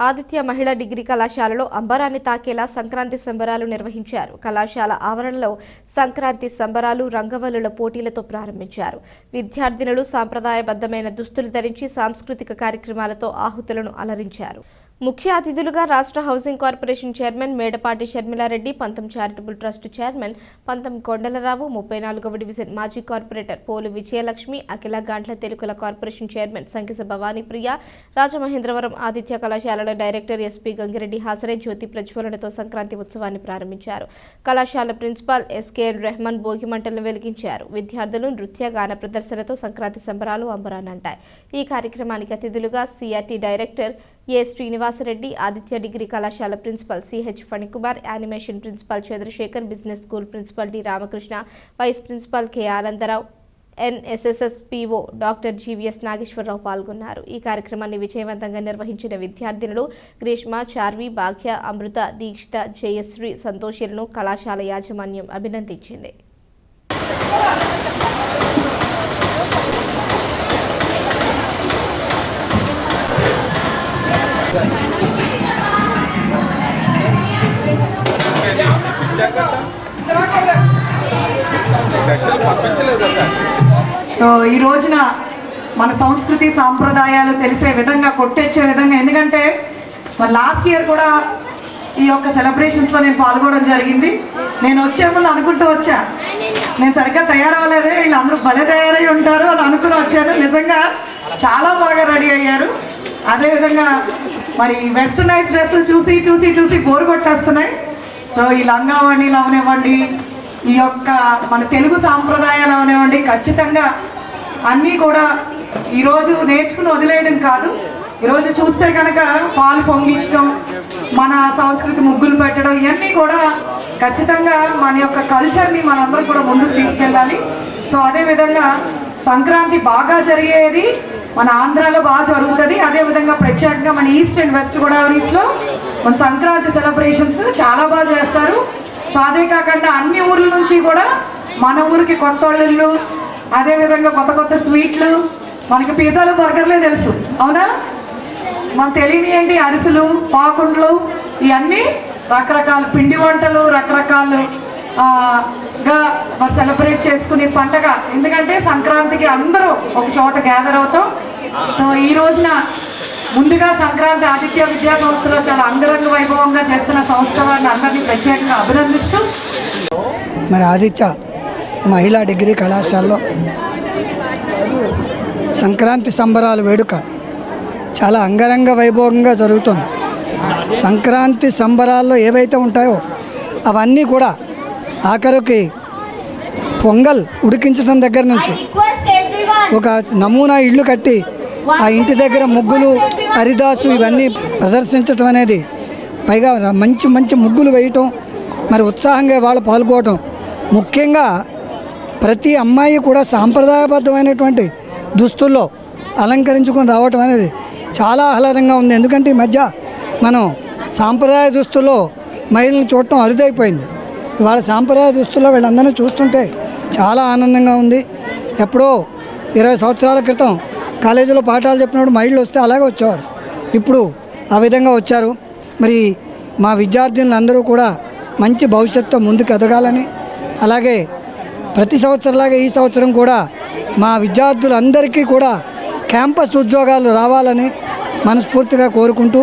ఆదిత్య మహిళా డిగ్రీ కళాశాలలో అంబరాన్ని తాకేలా సంక్రాంతి సంబరాలు నిర్వహించారు. కళాశాల ఆవరణలో సంక్రాంతి సంబరాలు రంగవల్లుల పోటీలతో ప్రారంభించారు. విద్యార్థినులు సాంప్రదాయబద్ధమైన దుస్తులు ధరించి సాంస్కృతిక కార్యక్రమాలతో ఆహుతులను అలరించారు. ముఖ్య అతిథులుగా రాష్ట్ర housing corporation chairman Medapati Sharmila Reddy Pantham charitable trust chairman పంతం కొండలరావు ముప్పై నాలుగవ డివిజన్ మాజీ కార్పొరేటర్ పోలు విజయలక్ష్మి అఖిల గాంట్ల తెలుగుల కార్పొరేషన్ చైర్మన్ సంకిస భవానీ ప్రియ రాజమహేంద్రవరం ఆదిత్య కళాశాలల డైరెక్టర్ ఎస్పీ గంగిరెడ్డి హాజరై జ్యోతి ప్రజ్వలనతో సంక్రాంతి ఉత్సవాన్ని ప్రారంభించారు. కళాశాల ప్రిన్సిపాల్ ఎస్కేఎల్ రెహమాన్ భోగిమంటలను వెలిగించారు. విద్యార్థులు నృత్య గాన ప్రదర్శనతో సంక్రాంతి సంబరాలు అంబరానంటాయి ఈ కార్యక్రమానికి అతిథులుగా CRT director A Srinivasa Reddy Aditya degree కళాశాల principal CH Phani Kumar animation principal Chandrasekhar business school principal D Ramakrishna vice principal K Ananda Rao NSSS PO doctor GVS Nageswara Rao పాల్గొన్నారు. ఈ కార్యక్రమాన్ని విజయవంతంగా నిర్వహించిన విద్యార్థినులు గ్రీష్మ చార్వి భాగ్య అమృత దీక్షిత జయశ్రీ సంతోషులను కళాశాల యాజమాన్యం అభినందించింది. సో ఈ రోజున మన సంస్కృతి సాంప్రదాయాలు తెలిసే విధంగా కొట్టెచ్చే విధంగా ఎందుకంటే మరి లాస్ట్ ఇయర్ కూడా ఈ యొక్క సెలబ్రేషన్స్లో నేను పాల్గొనడం జరిగింది. నేను వచ్చే ముందు అనుకుంటూ వచ్చా. నేను సరిగ్గా తయారవ్వలేదే వీళ్ళందరూ భలే తయారై ఉంటారు అని అనుకుని వచ్చాను. నిజంగా చాలా బాగా రెడీ అయ్యారు. అదేవిధంగా మరి వెస్టర్నైజ్ డ్రెస్సులు చూసి చూసి చూసి బోరు కొట్టేస్తున్నాయి. సో ఈ లంగావణిలు అవనివ్వండి ఈ యొక్క మన తెలుగు సాంప్రదాయాలు అవనివ్వండి ఖచ్చితంగా అన్నీ కూడా ఈరోజు నేర్చుకుని వదిలేయడం కాదు. ఈరోజు చూస్తే కనుక పాలు పొంగించడం మన సంస్కృతి ముగ్గులు పెట్టడం ఇవన్నీ కూడా ఖచ్చితంగా మన యొక్క కల్చర్ని మనందరం కూడా ముందుకు తీసుకెళ్ళాలి. సో అదేవిధంగా సంక్రాంతి బాగా జరిగేది మన ఆంధ్రాలో బాగా జరుగుతుంది. అదేవిధంగా ప్రత్యేకంగా మన ఈస్ట్ అండ్ వెస్ట్ గోదావరిస్లో మన సంక్రాంతి సెలబ్రేషన్స్ చాలా బాగా చేస్తారు. సో అదే కాకుండా అన్ని ఊర్ల నుంచి కూడా మన ఊరికి కొత్త వాళ్ళు అదేవిధంగా కొత్త కొత్త స్వీట్లు మనకి పిజ్జాలు బర్గర్లే తెలుసు. అవునా? మనకు తెలియని ఏంటి? అరిసెలు పాకుండ్లు ఇవన్నీ రకరకాల పిండి వంటలు రకరకాలు గా మరి సెలబ్రేట్ చేసుకునే పండగ. ఎందుకంటే సంక్రాంతికి అందరూ ఒక చోట గ్యాదర్ అవుతాం. సో ఈ రోజున ముందుగా సంక్రాంతి ఆదిత్య విద్యా సంస్థలో చాలా అంగరంగ వైభవంగా చేస్తున్న సంస్థ వారిని అందరినీ ప్రత్యేకంగా అభినందిస్తూ మరి ఆదిత్య మహిళా డిగ్రీ కళాశాలలో సంక్రాంతి సంబరాల వేడుక చాలా అంగరంగ వైభవంగా జరుగుతుంది. సంక్రాంతి సంబరాల్లో ఏవైతే ఉంటాయో అవన్నీ కూడా ఆఖరికి పొంగల్ ఉడికించడం దగ్గర నుంచి ఒక నమూనా ఇల్లు కట్టి ఆ ఇంటి దగ్గర ముగ్గులు హరిదాసు ఇవన్నీ ప్రదర్శించటం అనేది పైగా మంచి మంచి ముగ్గులు వేయటం మరి ఉత్సాహంగా వాళ్ళు పాల్గొవటం ముఖ్యంగా ప్రతి అమ్మాయి కూడా సాంప్రదాయబద్ధమైనటువంటి దుస్తుల్లో అలంకరించుకొని రావటం అనేది చాలా ఆహ్లాదంగా ఉంది. ఎందుకంటే ఈ మధ్య మనం సాంప్రదాయ దుస్తుల్లో మహిళలను చూడటం అరుదైపోయింది. ఇవాళ సాంప్రదాయ దుస్తుల్లో వీళ్ళందరినీ చూస్తుంటే చాలా ఆనందంగా ఉంది. ఎప్పుడో ఇరవై సంవత్సరాల క్రితం కాలేజీలో పాఠాలు చెప్పినప్పుడు మహిళలు వస్తే అలాగే వచ్చేవారు. ఇప్పుడు ఆ విధంగా వచ్చారు. మరి మా విద్యార్థినులందరూ కూడా మంచి భవిష్యత్తుతో ముందుకు ఎదగాలని అలాగే ప్రతి సంవత్సరంలాగే ఈ సంవత్సరం కూడా మా విద్యార్థులందరికీ కూడా క్యాంపస్ ఉద్యోగాలు రావాలని మనస్ఫూర్తిగా కోరుకుంటూ